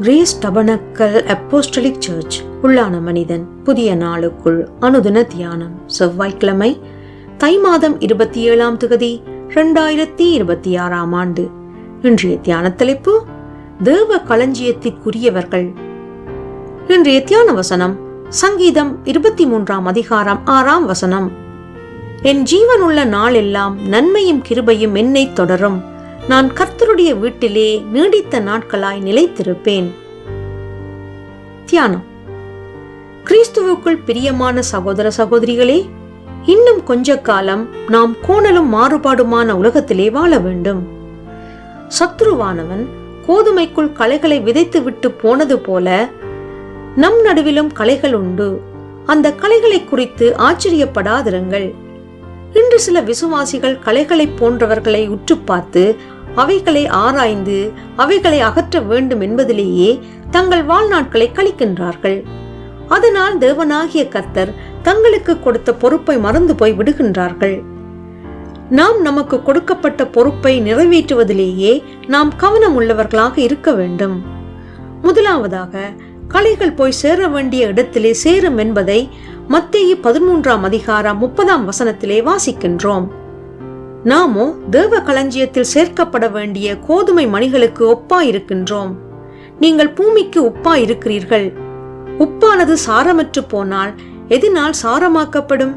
Grace tabernacle apostolic search. உள்ளான மனிதன் புதிய நாளுக்குள் அனுதின தியானம். செவ்வாய்க்கிழமை தை மாதம் இருபத்தி ஏழாம் தொகுதி இரண்டாயிரத்தி இருபத்தி ஆறாம் ஆண்டு. இன்றைய தியான தலைப்பு தேவ களஞ்சியத்திற்குரியவர்கள். இன்றைய தியான வசனம் சங்கீதம் இருபத்தி மூன்றாம் அதிகாரம் ஆறாம் வசனம். என் ஜீவனுள்ள நாளெல்லாம் நன்மையும் கிருபையும் என்னை தொடரும். நான் கர்த்தருடைய வீட்டிலே நீடித்த நாட்களாய் நிலைத்திருப்பேன். தியானம். கிறிஸ்துவுக்குள் பிரியமான சகோதர சகோதரிகளே இன்னும் கொஞ்ச காலம் நாம் கோணலும் மாறுபாடுமான உலகத்திலே வாழ வேண்டும். சத்ருவானவன் கோதுமைக்குள் களைகளை விதைத்துவிட்டு போனது போல நம் நடுவிலும் களைகள் உண்டு. அந்த களைகளை குறித்து ஆச்சரியப்படாதிருங்கள். இன்று சில விசுவாசிகள் கலைகளை போன்றவர்களை உற்று பார்த்து அவைகளை ஆராய்ந்து அவைகளை அகற்ற வேண்டும் என்பதிலேயே தங்கள் வாழ்நாட்களை கழிக்கின்றார்கள். அதனால் தேவனாகிய கர்த்தர் தங்களுக்கு கொடுத்த பொறுப்பை மறந்து போய் விடுகின்றார்கள். நாம் நமக்கு கொடுக்கப்பட்ட பொறுப்பை நிறைவேற்றுவதிலேயே நாம் கவனம் உள்ளவர்களாக இருக்க வேண்டும். முதலாவதாக கலைகள் போய் சேர வேண்டிய இடத்திலே சேரும் என்பதை மத்திய பதிமூன்றாம் அதிகாரம் முப்பதாம் வசனத்திலே வாசிக்கின்றோம். நாமோ தேவ களஞ்சியத்தில் சேர்க்கப்பட வேண்டிய கோதுமை மணிகளுக்கு ஒப்பா இருக்கின்றோம் நீங்கள் பூமிக்கு உப்பா இருக்கிறீர்கள் உப்பானது சாரமற்று போனால் எதனால் சாரமாக்கப்படும்?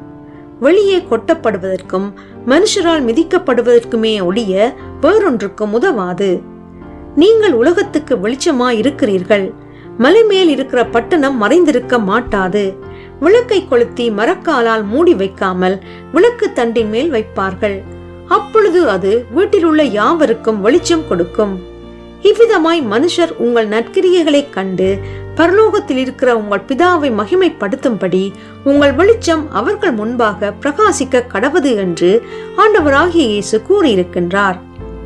வெளியே கொட்டப்படுவதற்கும் மனுஷரால் மிதிக்கப்படுவதற்குமே ஒழிய வேறொன்றுக்கும் உதவாது. நீங்கள் உலகத்துக்கு வெளிச்சமா இருக்கிறீர்கள் மலை மேல் இருக்கிற பட்டணம் மறைந்திருக்க மாட்டாது. விளக்கை கொளுத்தி மரக்காலால் மூடி வைக்காமல் விளக்கு தண்டின் மேல் வைப்பார்கள். அப்பொழுது அது வீட்டில் உள்ள யாவருக்கும் வெளிச்சம் கொடுக்கும். இவ்விதமாய் மனுஷர் உங்கள் நற்கிரியைகளை கண்டு பரலோகத்தில் இருக்கிற உங்கள் பிதாவை மகிமைப்படுத்தும்படி உங்கள் வெளிச்சம் அவர்கள் முன்பாக பிரகாசிக்க கடவது என்று ஆண்டவராகிய இயேசு கூறியிருக்கின்றார்.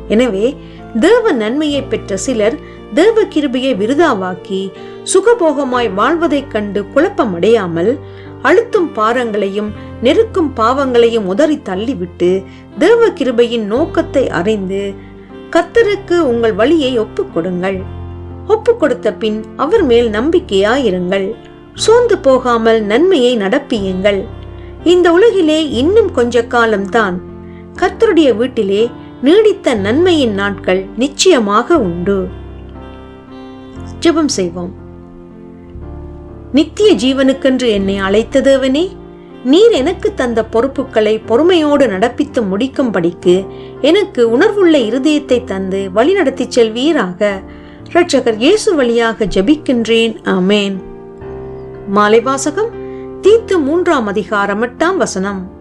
எனவே தேவ நன்மையை பெற்ற சிலர் தேவ கிருபையை விருதாவாக்கி சுகபோகமாய் வாழ்வதைக் கண்டு குழப்பமடையாமல் அழுத்தும் பாரங்களையும் நெருக்கும் பாவங்களையும் உதறி தள்ளிவிட்டு தேவ கிருபையின் நோக்கத்தை அறிந்து கத்தருக்கு உங்கள் வழியை ஒப்புக்கொடுங்கள். ஒப்பு கொடுத்த பின் அவர் மேல் நம்பிக்கையாயிருங்கள். சோர்ந்து போகாமல் நன்மையை நடப்பியுங்கள். இந்த உலகிலே இன்னும் கொஞ்ச காலம்தான். கர்த்தருடைய வீட்டிலே நீடித்த நன்மையின் நாட்கள் நிச்சயமாக உண்டு. ஜெபம் செய்வோம். நித்திய ஜீவனுக்கென்று என்னை அழைத்த தேவனே நீர் எனக்கு தந்த பொறுப்புகளை பொறுமையோடு நடப்பித்து முடிக்கும்படிக்கு எனக்கு உணர்வுள்ள இருதயத்தை தந்து வழிநடத்தி செல்வீராக. இரட்சகர் இயேசு வழியாக ஜபிக்கின்றேன். ஆமேன். மாலை வாசகம் தீத்து மூன்றாம் அதிகாரம் எட்டாம் வசனம்.